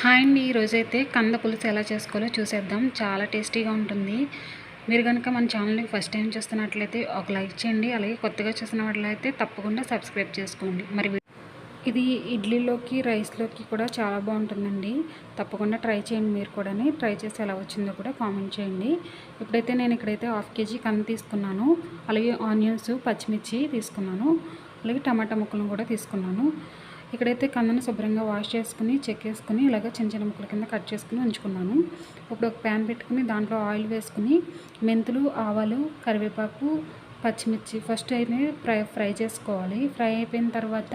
Hi అండి. ఈరోజైతే కంద పులుసు ఎలా చేసుకోవాలో చూసేద్దాం. చాలా టేస్టీగా ఉంటుంది. మీరు కనుక మన ఛానల్ని ఫస్ట్ టైం చూస్తున్నట్లయితే ఒక లైక్ చేయండి. అలాగే కొత్తగా చూసిన వాళ్ళైతే తప్పకుండా సబ్స్క్రైబ్ చేసుకోండి. మరి ఇది ఇడ్లీలోకి రైస్లోకి కూడా చాలా బాగుంటుందండి. తప్పకుండా ట్రై చేయండి మీరు కూడా ట్రై చేసి ఎలా వచ్చిందో కూడా కామెంట్ చేయండి. ఇప్పుడైతే నేను ఇక్కడైతే హాఫ్ కేజీ కంద తీసుకున్నాను. అలాగే ఆనియన్స్ పచ్చిమిర్చి తీసుకున్నాను. అలాగే టమాటా ముక్కలను కూడా తీసుకున్నాను. ఇక్కడైతే కందను శుభ్రంగా వాష్ చేసుకుని చెక్కేసుకుని ఇలాగ చిన్న చిన్న ముక్కల కింద కట్ చేసుకుని ఉంచుకున్నాను. ఇప్పుడు ఒక ప్యాన్ పెట్టుకుని దాంట్లో ఆయిల్ వేసుకుని మెంతులు ఆవాలు కరివేపాకు పచ్చిమిర్చి ఫస్ట్ అయితే ఫ్రై ఫ్రై చేసుకోవాలి. ఫ్రై అయిపోయిన తర్వాత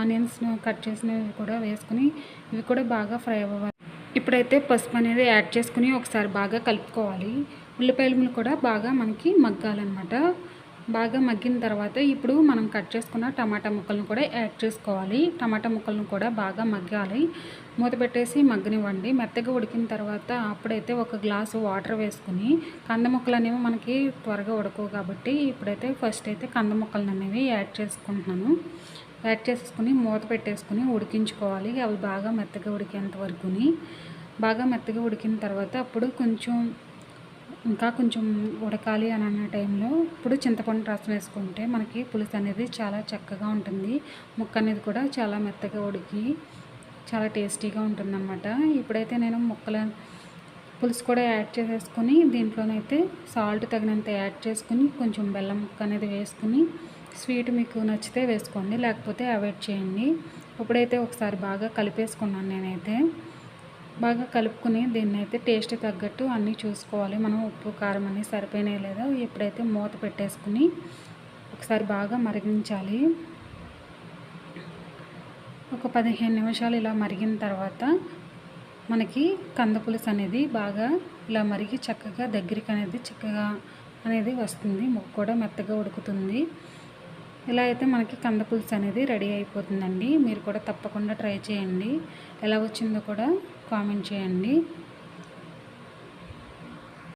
ఆనియన్స్ను కట్ చేసినవి కూడా వేసుకుని ఇవి కూడా బాగా ఫ్రై అవ్వాలి. ఇప్పుడైతే పసుపు అనేది యాడ్ చేసుకుని ఒకసారి బాగా కలుపుకోవాలి. ఉల్లిపాయలు కూడా బాగా మనకి మగ్గాలన్నమాట. బాగా మగ్గిన తర్వాత ఇప్పుడు మనం కట్ చేసుకున్న టమాటా ముక్కలను కూడా యాడ్ చేసుకోవాలి. టమాటా ముక్కలను కూడా బాగా మగ్గాలి. మూత పెట్టేసి మగ్గనివ్వండి. మెత్తగా ఉడికిన తర్వాత అప్పుడైతే ఒక గ్లాసు వాటర్ వేసుకుని కంద ముక్కలు అనేవి మనకి త్వరగా ఉడకవు కాబట్టి ఇప్పుడైతే ఫస్ట్ అయితే కంద ముక్కలను అనేవి యాడ్ చేసుకుంటున్నాను. యాడ్ చేసుకుని మూత పెట్టేసుకుని ఉడికించుకోవాలి. అవి బాగా మెత్తగా ఉడికేంత వరకుని. బాగా మెత్తగా ఉడికిన తర్వాత అప్పుడు కొంచెం ఇంకా కొంచెం ఉడకాలి అని అన్న టైంలో ఇప్పుడు చింతపండు రసం వేసుకుంటే మనకి పులుసు అనేది చాలా చక్కగా ఉంటుంది. ముక్క అనేది కూడా చాలా మెత్తగా ఉడికి చాలా టేస్టీగా ఉంటుందన్నమాట. ఇప్పుడైతే నేను ముక్కల పులుసు కూడా యాడ్ చేసేసుకొని దీంట్లోనైతే సాల్ట్ తగినంత యాడ్ చేసుకుని కొంచెం బెల్లం ముక్క అనేది వేసుకుని స్వీట్ మీకు నచ్చితే వేసుకోండి లేకపోతే అవాయిడ్ చేయండి. ఇప్పుడైతే ఒకసారి బాగా కలిపేసుకున్నాను నేనైతే. బాగా కలుపుకుని దీన్ని అయితే టేస్ట్ తగ్గట్టు అన్నీ చూసుకోవాలి. మనం ఉప్పు కారం అన్నీ సరిపోయినాయి లేదా ఎప్పుడైతే మూత పెట్టేసుకుని ఒకసారి బాగా మరిగించాలి. ఒక పదిహేను నిమిషాలు ఇలా మరిగిన తర్వాత మనకి కంద పులుసు అనేది బాగా ఇలా మరిగి చక్కగా దగ్గరికి అనేది చక్కగా అనేది వస్తుంది. ముక్క కూడా మెత్తగా ఉడుకుతుంది. ఇలా అయితే మనకి కంద పులుసు అనేది రెడీ అయిపోతుందండి. మీరు కూడా తప్పకుండా ట్రై చేయండి. ఎలా వచ్చిందో కూడా కామెంట్ చేయండి.